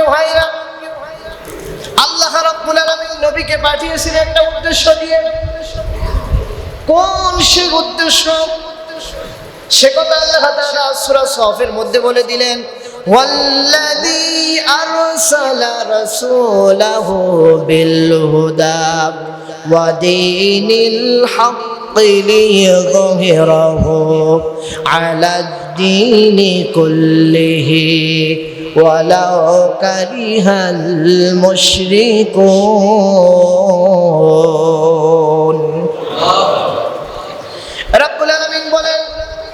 প্রিয় ভাইরা আল্লাহ রাব্বুল আলামিন নবীকে পাঠিয়েছেন একটা উদ্দেশ্য দিয়ে কোন সে উদ্দেশ্য সে কথা আল্লাহ তাআলা সূরা সফের মধ্যে বলে দিলেন ওয়াল্লাযী আরসালা রাসূলাহু বিল হুদা ওয়া দীনিল হক ليظهره على الدين كله ولو كره المشركون রব্বুল আলামিন বলেন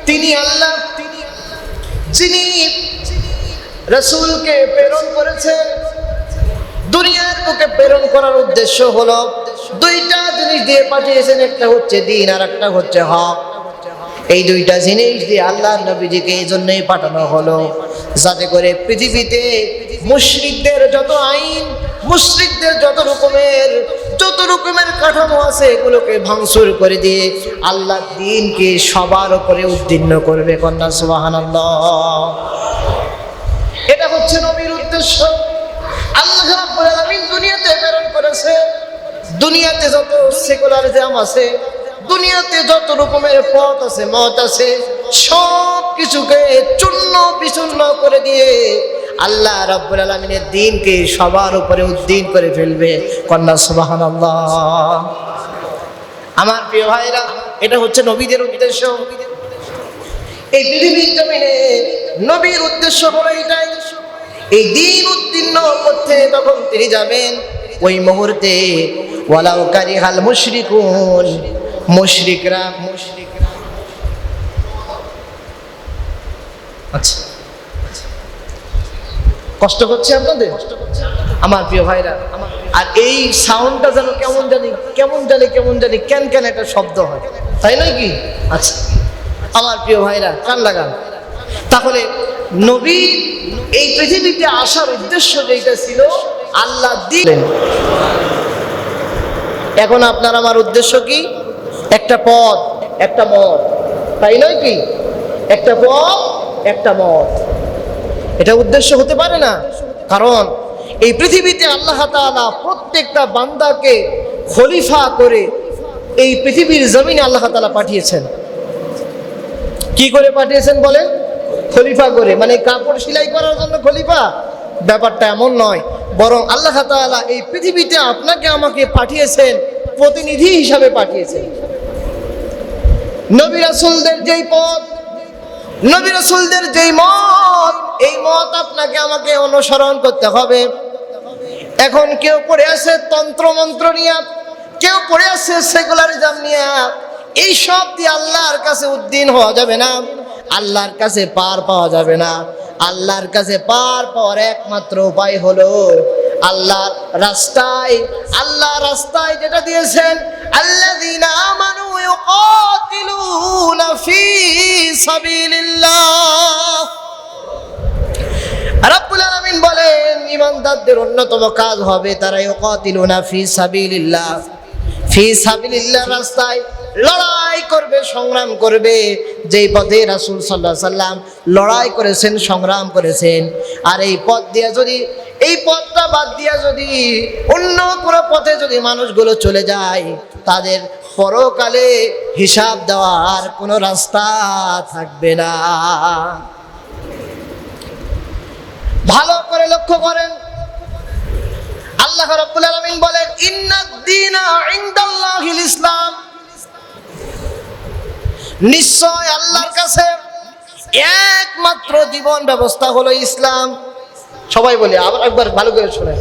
তিনি আল্লাহ যিনি রসুলকে প্রেরণ করেছেন দুনিয়ার বুকে প্রেরণ করার উদ্দেশ্য হলো দুইটা জিনিস দিয়ে পাঠিয়েছেন একটা হচ্ছে দিন আর একটা হচ্ছে হক এই দুইটা জিনিস দিয়ে আল্লাহ নবীজিকে এই জন্যই পাঠানো হলো যাতে করে পৃথিবীতে মুশরিকদের যত আইন, মুশরিকদের যত রকমের যত রকমের কাঠামো আছে, এগুলোকে ভাঙচুর করে দিয়ে আল্লাহ দিনকে সবার উপরে উদ্দীর্ণ করবে কন্যা, সুবহানাল্লাহ। এটা হচ্ছে নবীর উদ্দেশ্য। আল্লাহ দুনিয়াতে প্রেরণ করেছে। দুনিয়াতে যত সেকুলারিজম আছে, দুনিয়াতে যত রকমের পথ আছে, মত আছে সব কিছুকে চূর্ণ বিচূর্ণ করে দিয়ে আল্লাহ রাব্বুল আলামিনের দিনকে সবার উপরে উদ্দিন করে ফেলবে। কন্যা, সুবহানাল্লাহ। আমার প্রিয় ভাইরা, এটা হচ্ছে নবীদের উদ্দেশ্য। এই পৃথিবীর জমিনে নবীর উদ্দেশ্য হলো এটাই। এই দিন উত্তীর্ণ করতে তখন তিনি যাবেন, ওই মুহূর্তে ওয়ালাউ কারিহাল মুশরিকুন মুশরিকরা মুশরিকরা আচ্ছা। কষ্ট হচ্ছে আপনাদের? আমার প্রিয় ভাইরা, আর এই সাউন্ডটা যেন কেমন জানি কেমন জানি কেমন জানি কেন কেন একটা শব্দ হয়। তাই নয় কি? আচ্ছা। আমার প্রিয় ভাইরা কান লাগান তাহলে নবী এই পৃথিবীতে আসার উদ্দেশ্য যেটা ছিল, আল্লাহ দিলেন। এখন আপনার আমার উদ্দেশ্য কি? একটা পথ, একটা মত। তাই নয় কি? একটা পথ একটা মত। এটা উদ্দেশ্য হতে পারে না। কারণ এই পৃথিবীতে আল্লাহ তাআলা প্রত্যেকটা বান্দাকে খলিফা করে এই পৃথিবীর জমিনে আল্লাহ তাআলা পাঠিয়েছেন। কি করে পাঠিয়েছেন বলে খলিফা করে। মানে কাপড় সেলাই করার জন্য খলিফা? ব্যাপারটা এমন নয়। বরং আল্লাহ তাআলা এই পৃথিবীতে আপনাকে আমাকে পাঠিয়েছেন, প্রতিনিধি হিসাবে পাঠিয়েছেন। নবী রাসূলদের যেই পথ নবী রসুলদের যেই মত, এই মত আপনাকে আমাকে অনুসরণ করতে হবে। এখন কেউ পড়ে আছে তন্ত্র মন্ত্র নিয়ে, কেউ পড়ে আছে সেকুলারিজম নিয়ে, এই সব দিয়ে আল্লাহর কাছে উদ্দিন হওয়া যাবে না। আল্লাহর কাছে পার পাওয়া যাবে না। আল্লাহর কাছে পার পাওয়ার একমাত্র উপায় হলো আল্লাহর রাস্তায় আল্লাহ রাস্তায় যেটা দিয়েছেন, আল্লাযীনা আমানু ইউকাতিলুনা ফি সাবিলিল্লাহ। রাব্বুল আলামিন বলেন, ইমানদারদের অন্যতম কাজ হবে তারা ইউকাতিলুনা ফি সাবিলিল্লাহ। ফি সাবিলিল্লাহ রাস্তায় লড়াই করবে, সংগ্রাম করবে। যেই পথে রাসূল সাল্লাল্লাহু আলাইহি সাল্লাম লড়াই করেছেন, সংগ্রাম করেছেন, আর এই পথ দিয়ে যদি এই পথটা বাদ দিয়া যদি অন্য কোনো পথে যদি মানুষগুলো চলে যায়, তাদের পরকালে হিসাব দেওয়ার কোনো রাস্তা থাকবে না। ভালো করে লক্ষ্য করেন। আল্লাহ রাব্বুল আলামিন বলেন ইন্নাদ-দীনা ইনদাল্লাহিল ইসলাম। নিশ্চয় আল্লাহর কাছে একমাত্র জীবন ব্যবস্থা হলো ইসলাম। সবাই বলে, আবার একবার ভালো করে শোনেন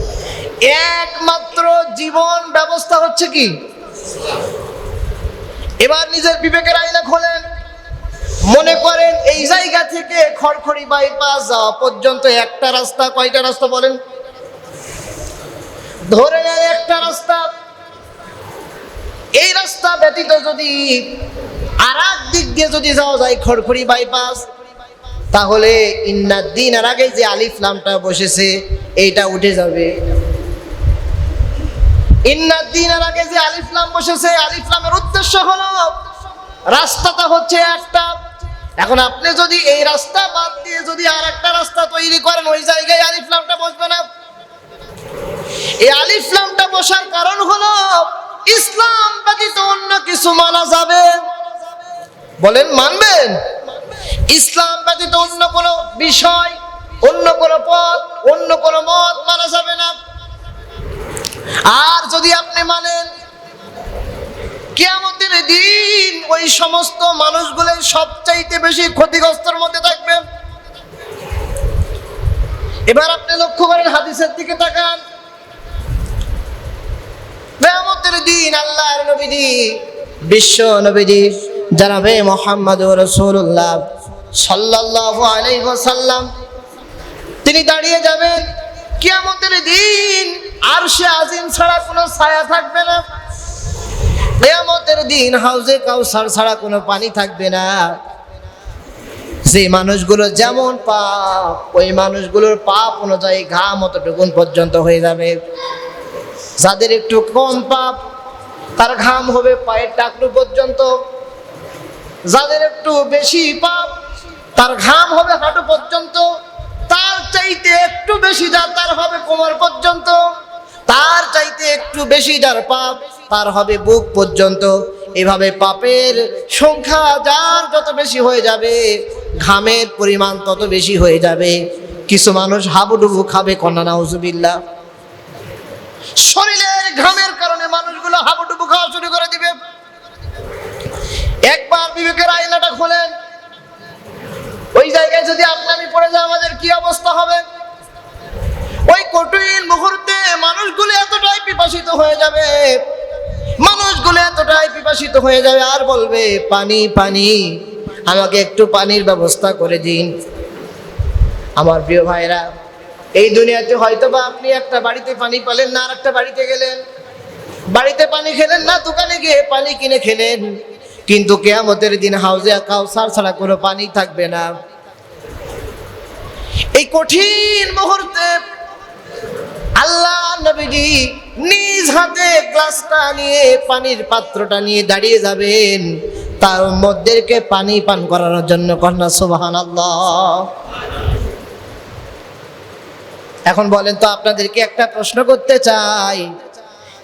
একমাত্র জীবন ব্যবস্থা হচ্ছে কি? এবার নিজের বিবেকের আইনা খোলেন। মনে করেন এই জায়গা থেকে খড়খড়ি বাইপাস যাওয়া পর্যন্ত একটা রাস্তা, কয়টা রাস্তা বলেন? ধরে নেন একটা রাস্তা। এই রাস্তা ব্যতীত যদি আর দিক দিয়ে যদি যাওয়া যায় খড়খড়ি বাইপাস তাহলে ইন্নাদ্দিন আর আগে যে আলিফ লামটা বসেছে, এইটা উঠে যাবে। ইন্নাদ্দিন আর আগে যে আলিফ লাম বসেছে, আলিফ লামের উদ্দেশ্য হলো, রাস্তাটা হচ্ছে একটা। এখন আপনি যদি এই রাস্তা বাদ দিয়ে যদি আর একটা রাস্তা তৈরি করেন, ওই জায়গায় আলিফ লামটা বসবে না। এই আলিফ লামটা বসার কারণ হলো, ইসলাম ব্যতীত অন্য কিছু মানা যাবে। বলেন, মানবেন? ইসলাম ব্যতীত অন্য কোনো বিষয়, অন্য কোনো পথ, অন্য কোনো মত মানা যাবে না। আর যদি আপনি মানেন, কেয়ামতের দিন ওই সমস্ত মানুষগুলো সবচাইতে বেশি ক্ষতিগ্রস্তর মধ্যে থাকবে। এবার আপনি লক্ষ্য করেন, হাদিসের দিকে তাকান। কেয়ামতের দিন আল্লাহর নবীজি, বিশ্ব নবীজি, জানাবে মোহাম্মদ রসুল্লাহ সাল্লাল্লাহু আলাইহি ওয়াসাল্লাম, তিনি দাঁড়িয়ে যাবেন। কিয়ামতের দিন আর সে আজিম ছাড়া কোনো ছায়া থাকবে না। কিয়ামতের দিন হাউজে কাউসার ছাড়া কোনো পানি থাকবে না। যে মানুষগুলো যেমন পাপ, ওই মানুষগুলোর পাপ অনুযায়ী ঘাম অতটুকুন পর্যন্ত হয়ে যাবে। যাদের একটু কম পাপ, তার ঘাম হবে পায়ের টাকলু পর্যন্ত। যাদের একটু বেশি পাপ তার ঘাম হবে হাঁটু পর্যন্ত, তার চাইতে একটু বেশি যা তার হবে কোমর পর্যন্ত, তার চাইতে একটু বেশি যার পাপ, তার হবে বুক পর্যন্ত। এভাবে পাপের সংখ্যা যার যত বেশি হয়ে যাবে, ঘামের পরিমাণ তত বেশি হয়ে যাবে। কিছু মানুষ হাবুডুবু খাবে, কন্যা নাউজুবিল্লাহ। শরীরের ঘামের কারণে মানুষগুলো হাবুডুবু খাওয়া শুরু করে দিবে। একবার বিবেকের আয়নাটা খোলেন ওই জায়গায় যদি আপনি আমি পড়ে যাই আমাদের কি অবস্থা হবে? ওই কঠিন মুহূর্তে মানুষগুলো এতটাই পিপাসিত হয়ে যাবে, মানুষগুলো এতটাই পিপাসিত হয়ে যাবে, আর বলবে, পানি পানি, আমাকে একটু পানির ব্যবস্থা করে দিন। আমার প্রিয় ভাইরা, এই দুনিয়াতে হয়তো বা আপনি একটা বাড়িতে পানি পালেন না আর একটা বাড়িতে গেলেন। বাড়িতে পানি খেলেন না, দোকানে গিয়ে পানি কিনে খেলেন। কিন্তু কেয়ামতের দিন হাউজে কাউসার ছাড়া কোনো পানি থাকবে না। এই কঠিন মুহূর্তে আল্লাহ নবীজি নিজ হাতে গ্লাসটা নিয়ে, পানির পাত্রটা নিয়ে দাঁড়িয়ে যাবেন। তার মধ্যেকে পানি পান করানোর জন্য কন্যা সুবাহান আল্লাহ এখন বলেন তো আপনাদেরকে একটা প্রশ্ন করতে চাই,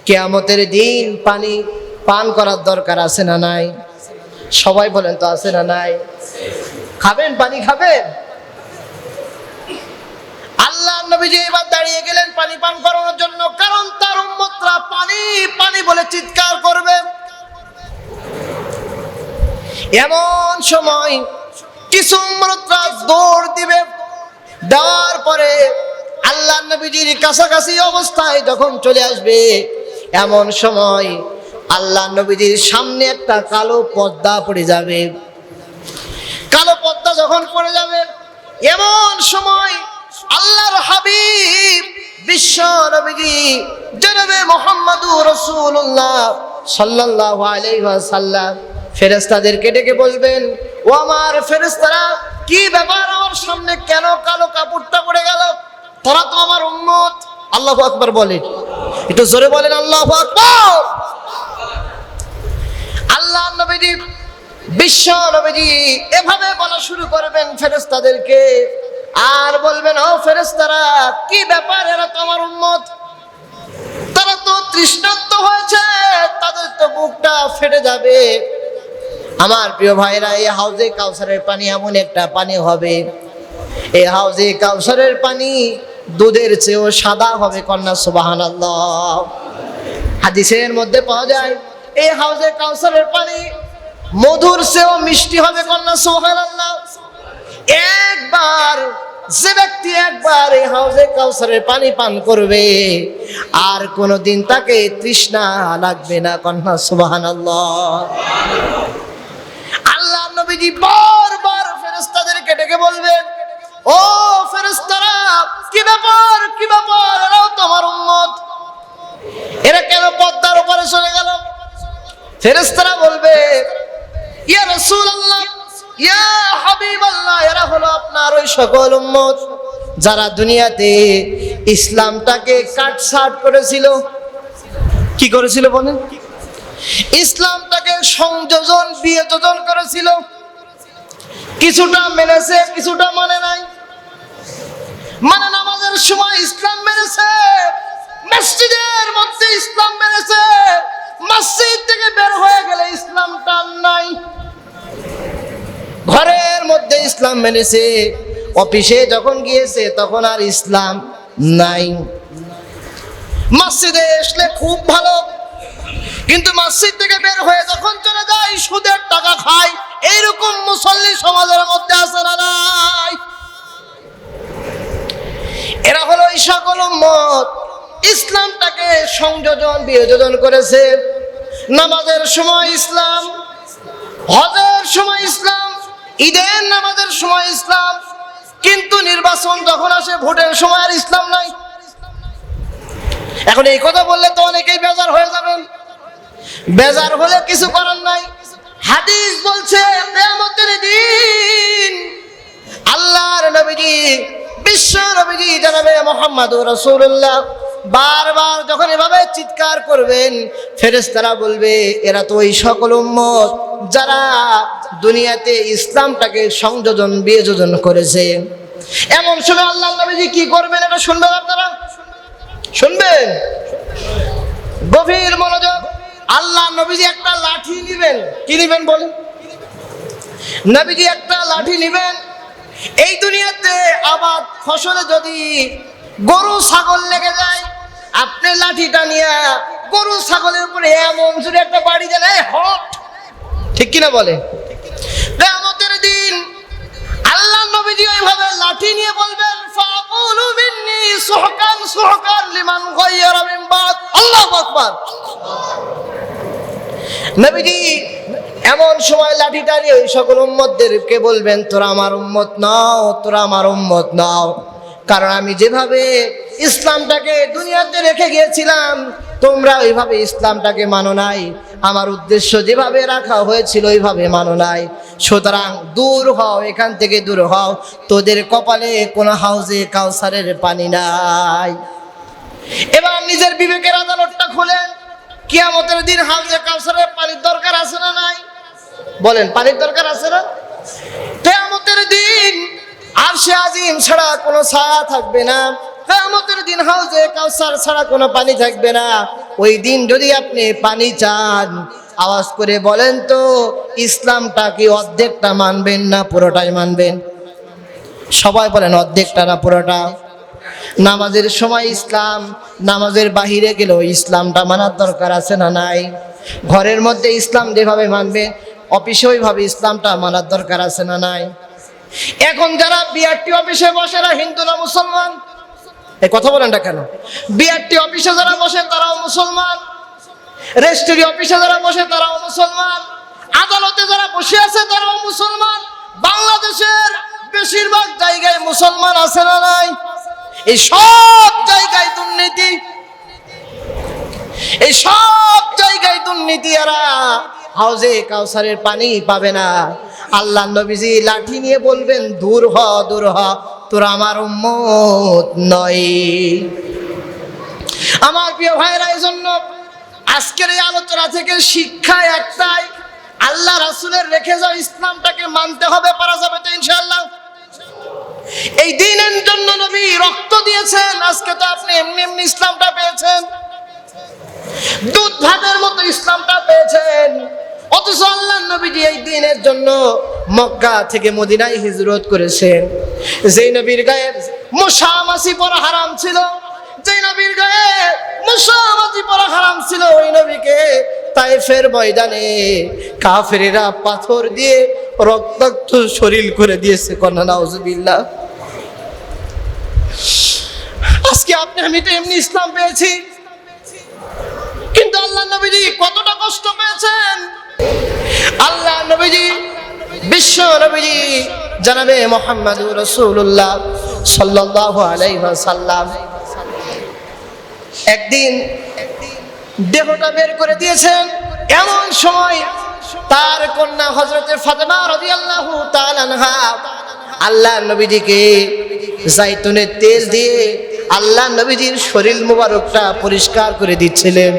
কেয়ামতের দিন পানি পান করার দরকার আছে না নাই? সবাই বলেন তো আছে না নাই? খাবেন? পানি খাবেন? আল্লাহ নবীজি এবার দাঁড়িয়ে গেলেন পানি পান করানোর জন্য, কারণ তার উম্মতরা পানি পানি বলে চিৎকার করবে। এমন সময় কিছু উম্মতরা দৌড় দিবে। দেওয়ার পরে আল্লাহ নবীজির কাছাকাছি অবস্থায় যখন চলে আসবে, এমন সময় আল্লাহ নবীজির সামনে একটা কালো পর্দা পড়ে যাবে। কালো পর্দা যখন পড়ে যাবে, এমন সময় আল্লাহর হাবিব বিশ্ব নবীজি জনাবে মোহাম্মদুর রাসূলুল্লাহ সাল্লাল্লাহু আলাইহি ওয়াসাল্লাম। ফেরেশতাদেরকে ডেকে বলবেন ও আমার ফেরেশতারা, কি ব্যাপার আমার সামনে কেন কালো কাপড়টা পড়ে গেল? তারা তো আমার উম্মত। আল্লাহু আকবার বলে একটু জোরে বলেন, আল্লাহু আকবার। আল্লাহ নবীজি, বিশ্ব নবীজি এভাবে বলা শুরু করবেন ফেরেশতাদেরকে। আর বলবেন, ও ফেরেশতারা, কি ব্যাপার? এরা তো আমার উম্মত। তারা তো তৃষ্ণান্ত হয়েছে। তাদের তো বুকটা ফেটে যাবে। আমার প্রিয় ভাইরা এই হাউজে কাউসারের পানি এমন একটা পানি হবে। এই হাউজে কাউসারের পানি দুধের চেয়েও সাদা হবে, কন্যা সুবাহান হাদিসের মধ্যে পাওয়া যায় এই হাউজে কাউসারের পানি, মধুর সেও মিষ্টি হবে কন্যা সোহান আল্লাহ একবার, যে ব্যক্তি একবার এই হাউজে কাউসারের পানি পান করবে, আর কোনোদিন তাকে তৃষ্ণা লাগবে না কন্যা সুবাহান আল্লাহ নবীজি বারবার ফেরেস্তাদেরকে ডেকে বলবেন, ও ফেরেস্তারা কি ব্যাপার কি ব্যাপার? এরাও তোমার উন্মত এরা কেন পদ্মার উপরে চলে গেল? ফেরেস্তারা বলবে, ইয়া ইয়া এরা হলো আপনার ওই সকল উম্মত যারা দুনিয়াতে ইসলামটাকে কাটছাট করেছিল। কি করেছিল বলেন? ইসলামটাকে সংযোজন, বিয়োজন করেছিল। কিছুটা মেনেছে, কিছুটা মানে নাই। মানে নামাজের সময় ইসলাম মেনেছে, মসজিদের মধ্যে ইসলাম মেনেছে ইসলাম মেনেছে। অফিসে যখন গিয়েছে, তখন আর ইসলাম নাই। মসজিদে আসলে খুব ভালো। কিন্তু মসজিদ থেকে বের হয়ে যখন চলে যায়, সুদের টাকা খায়। এইরকম মুসল্লি সমাজের মধ্যে আছে না নাই। এরা হলো এই সকল মত ইসলামটাকে সংযোজন, বিয়োজন করেছে। নামাজের সময় ইসলাম, হজের সময় ইসলাম ঈদের নামাজের সময় ইসলাম, কিন্তু নির্বাচন যখন আসে, ভোটের সময় আর ইসলাম নাই। এখন এই কথা বললে তো অনেকেই বেজার হয়ে যাবেন। বেজার হলে কিছু করার নাই। হাদিস বলছে, কিয়ামতের দিন আল্লাহর নবীজি, বিশ্ব নবীজি, জানাবে মোহাম্মদ রাসূলুল্লাহ বারবার যখন এভাবে চিৎকার করবেন, ফেরেশতারা বলবে, এরা তো ওই সকল উম্মত যারা দুনিয়াতে ইসলামটাকে সংযোজন, বিয়োজন করেছে। এমন সময় আল্লাহ নবীজি কি করবেন এটা শুনবেন আপনারা? শুনবেন? গভীর মনোযোগ। আল্লাহ নবীজি একটা লাঠি নিবেন। কি নিবেন বলেন? নবীজি একটা লাঠি নিবেন। এই দুনিয়াতে আবাদ ফসলে যদি গরু, ছাগল লেগে যায়। আপনি লাঠিটা নিয়ে গরু, ছাগলের উপরে এমন জোরে একটা বাড়ি দেন হট। ঠিক কিনা বলে? কেয়ামতের দিন আল্লাহ নবীজি ওইভাবে লাঠি নিয়ে বলবেন, ফাকুলু মিন্নি সুহকান সুহকান লিমান গায়্যারা মিন বাদ। আল্লাহু আকবার। নবীজি এমন সময় লাঠিটা নিয়ে ওই সকল উম্মতদেরকে বলবেন, তোরা আমার উম্মত নাও, তোরা আমার উম্মত নাও। কারণ আমি যেভাবে ইসলামটাকে দুনিয়াতে রেখে গিয়েছিলাম, তোমরা ওইভাবে ইসলামটাকে মানো নাই। আমার উদ্দেশ্য যেভাবে রাখা হয়েছিল, ওইভাবে মানো নাই। সুতরাং দূর হও, এখান থেকে দূর হও। তোদের কপালে কোনো হাউজে কাউসারের পানি নাই। এবার নিজের বিবেকের আদালতটা খুলেন। কিয়ামতের দিন হাউজে কাউসারের পানির দরকার আছে না নাই? বলেন, পানির দরকার আছে না? আর সে আজিম ছাড়া কোনো ছায়া থাকবে না। কেয়ামতের দিন হাউজে কাউসার ছাড়া কোনো পানি থাকবে না। ওই দিন যদি আপনি পানি চান, আওয়াজ করে বলেন তো, ইসলামটা কি অর্ধেকটা মানবেন না পুরোটাই মানবেন? সবাই বলেন অর্ধেকটা না পুরোটা? নামাজের সময় ইসলাম, নামাজের বাহিরে গেলেও ইসলামটা মানার দরকার আছে না নাই? ঘরের মধ্যে ইসলাম যেভাবে মানবে, অফিসে ওইভাবে ইসলামটা মানার দরকার আছে না নাই? এখন যারা বিআরটি অফিসে বসে না হিন্দু না মুসলমান? এই কথা বলেন না কেন? বিআরটি অফিসে যারা বসে, তারাও মুসলমান। রেজিস্ট্রি অফিসে যারা বসে, তারাও মুসলমান। আদালতে যারা বসে আছে, তারাও মুসলমান। বাংলাদেশের বেশিরভাগ জায়গায় মুসলমান আছে না নাই? এই সব জায়গায় দুর্নীতি। এই সব জায়গায় দুর্নীতি, এরা হাউজে কাউসারের পানি পাবে না। আল্লাহ নবীজি লাঠি নিয়ে বলবেন, দূর হ দূর হ, তোর আমার উম্মত নয় আমার প্রিয় ভাইরা এই জন্য আজকের এই আলোচনা থেকে শিক্ষা একটাই, আল্লাহ রাসুলের রেখে যাও ইসলামটাকে মানতে হবে, পারা যাবে তো ইনশাআল্লাহ। এই দিনের জন্য নবী রক্ত দিয়েছেন, আজকে তো আপনি এমনি এমনি ইসলামটা পেয়েছেন। দুধ ভাতের মতো ইসলামটা পেয়েছেন। অথচ আল্লাহ নবীজি এই দিনের জন্য মক্কা থেকে মদিনায় হিজরত করেছেন। যেই নবীর গায়ে মশামাসি পরা হারাম ছিল, যেই নবীর গায়ে মশামাসি পরা হারাম ছিল, ওই নবীকে তাইফের ময়দানে কাফেরেরা পাথর দিয়ে রক্তাক্ত শরীর করে দিয়েছে। কন্যা, নাউজুবিল্লাহ। আজকে আপনি, আমি তো এমনি ইসলাম পেয়েছি। কিন্তু আল্লাহ নবীজি কতটা কষ্ট পেয়েছেন? আল্লাহ নবীজি, বিশ্ব নবীজি, জানাবে মোহাম্মদ রসুল্লাহ সাল্লাহ আলাইসাল্লাম একদিন দেহটা বের করে দিয়েছেন, এমন সময় তার কন্যা হজরতের ফাতেমা তাআলা আনহা আল্লাহ নবীজিকে জাইতুনের তেল দিয়ে আল্লাহ নবীজির শরীর মুবারকটা পরিষ্কার করে দিচ্ছিলেন।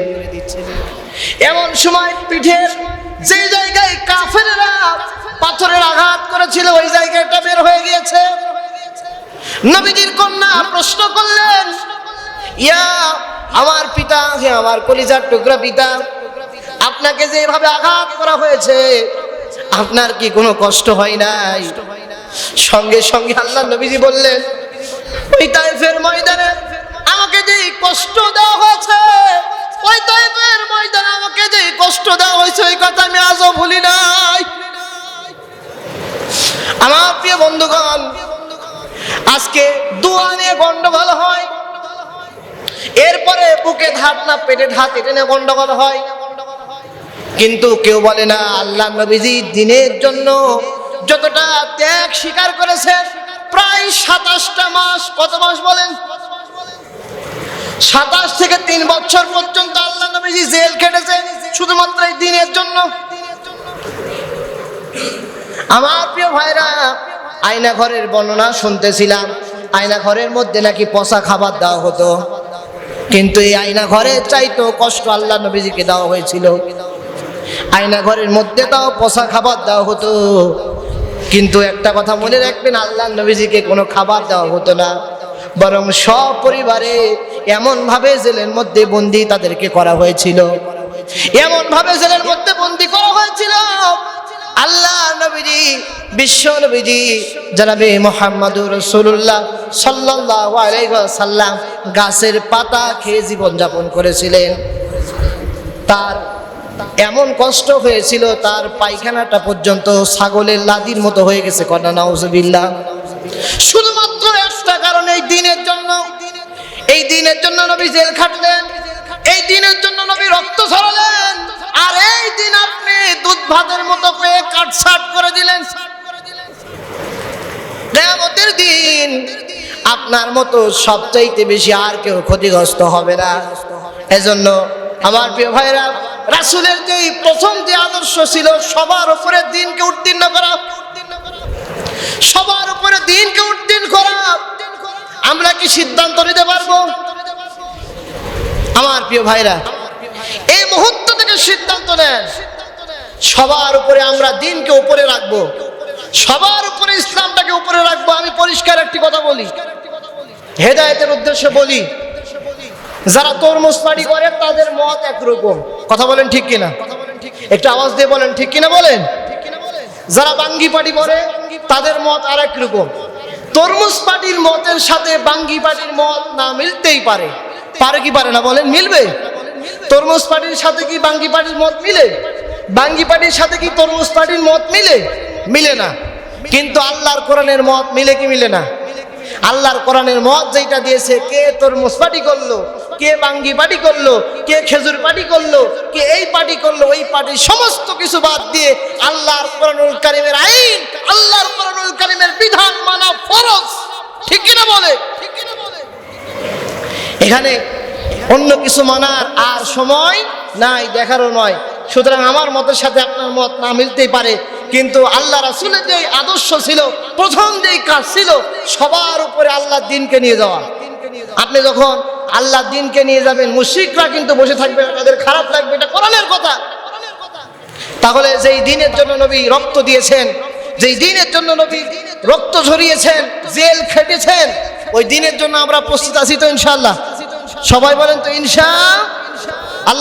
এমন সময় পিঠের যে জায়গায় কাফেরেরা পাথরের আঘাত করেছিল, ওই জায়গাটা বের হয়ে গিয়েছে। নবীজির কন্যা প্রশ্ন করলেন, ইয়া আমার পিতা, হে আমার কলিজার টুকরা পিতা, আপনাকে যে এভাবে আঘাত করা হয়েছে, আপনার কি কোনো কষ্ট হয় নাই? সঙ্গে সঙ্গে আল্লাহ নবীজি বললেন, ওই তাইফের ময়দানে আমাকে যে কষ্ট দেওয়া হয়েছে গন্ডগোল হয়। এরপরে বুকে ধাত না পেটে ধাত, এটা নিয়ে গন্ডগোল হয়। কিন্তু কেউ বলে না, আল্লাহ নবীজি দিনের জন্য যতটা ত্যাগ স্বীকার করেছেন, প্রায় সাতাশটা মাস, কত মাস বলেন? সাতাশ থেকে তিন বছর পর্যন্ত আল্লাহ নবীজি জেল কেটেছেন শুধুমাত্র এই দিনের জন্য। আমার প্রিয় ভাইরা, আয়না ঘরের বর্ণনা শুনতেছিলাম। আয়না ঘরের মধ্যে নাকি পচা খাবার দেওয়া হতো। কিন্তু এই আয়না ঘরের চাইতো কষ্ট আল্লাহ নবীজিকে দেওয়া হয়েছিল। আয়না ঘরের মধ্যে তাও পচা খাবার দেওয়া হতো। কিন্তু একটা কথা মনে রাখবেন, আল্লাহ নবীজিকে কোনো খাবার দেওয়া হতো না। বরং সপরিবারে এমন ভাবে জেলের মধ্যে বন্দি তাদেরকে করা হয়েছিল। এমন ভাবে জেলের মধ্যে বন্দি করা হয়েছিল আল্লাহ নবীজি, বিশ্ব নবীজি, জানাবে মোহাম্মদুর রসুল্লাহ সাল্লাহ আলাইসাল্লাম গাছের পাতা খেয়ে জীবনযাপন করেছিলেন। তার এমন কষ্ট হয়েছিল, তার পায়খানাটা পর্যন্ত ছাগলের লাদির মতো হয়ে গেছে কন্যা নাউজবিল্লা শুধুমাত্র একটা কারণ, এই দিনের জন্য। এই দিনের জন্য নবী জেল খাটলেন, এই দিনের জন্য নবী রক্ত ছড়ালেন আর এই দিন আপনি দুধ ভাতের মতো পেয়ে কাটছাট করে দিলেন। কেয়ামতের দিন আপনার মতো সবচাইতে বেশি আর কেউ ক্ষতিগ্রস্ত হবে না। এজন্য আমার প্রিয় ভাইরা রাসুলের যে প্রথম যে আদর্শ ছিল, সবার উপরে দিনকে উত্তীর্ণ করা। সবার উপরে দিনকে উত্তীর্ণ করা। আমরা কি সিদ্ধান্ত নিতে পারব? আমার প্রিয় ভাইরা, এই মুহূর্ত থেকে সিদ্ধান্ত নেন। সবার উপরে আমরা দিনকে উপরে রাখব। সবার উপরে ইসলামটাকে উপরে রাখব, আমি পরিষ্কার একটি কথা বলি। হেদায়েতের উদ্দেশ্যে বলি, যারা তরমুজ পাটি করে তাদের মত একরকম। কথা বলেন ঠিক কিনা? একটু আওয়াজ দিয়ে বলেন, ঠিক কিনা বলেন? যারা বাঙ্গি পাটি করে, তাদের মত আর এক রকম তরমুজ পাটির মতের সাথে বাঙ্গি পাটির মত না মিলতেই পারে। পারে কি পারে না বলেন, মিলবে? তরমুজ পাটির সাথে কি বাঙ্গি পার্টির মত মিলে? বাঙ্গি পার্টির সাথে কি তরমুজ পাটির মত মিলে? মিলে না। কিন্তু আল্লাহর কোরআনের মত মিলে কি মিলে না? আল্লাহর কোরআনের মত যেটা দিয়েছে, কে তরমুজ পাটি করল, কে বাঙ্গি পাটি করল, কে খেজুর পাটি করল, কে এই পাটি করল, ওই পাটি সমস্ত কিছু বাদ দিয়ে আল্লাহর কোরআনুল কারিমের আইন, আল্লাহর কোরআনুল কারিমের বিধান মানা ফরজ। ঠিক কিনা বলে ঠিক কিনা বলে? এখানে অন্য কিছু মানার আর সময় নাই, দেখারও নয়। সুতরাং আমার মতের সাথে আপনার মত না মিলতেই পারে। কিন্তু আল্লাহ রাসুলের যে আদর্শ ছিল, প্রথম যেই কাজ ছিল, সবার উপরে আল্লাহর দিনকে নিয়ে যাওয়া। আপনি যখন আল্লাহর দিনকে নিয়ে যাবেন মুশিকরা কিন্তু বসে থাকবে, তাদের খারাপ লাগবে, এটা কোরআনের কথা। তাহলে যেই দিনের জন্য নবী রক্ত দিয়েছেন, যেই দিনের জন্য নবী রক্ত ঝরিয়েছেন, জেল খেটেছেন, ওই দিনের জন্য আমরা প্রস্তুত আছি তো ইনশাল্লাহ সবাই বলেন তো ইনশা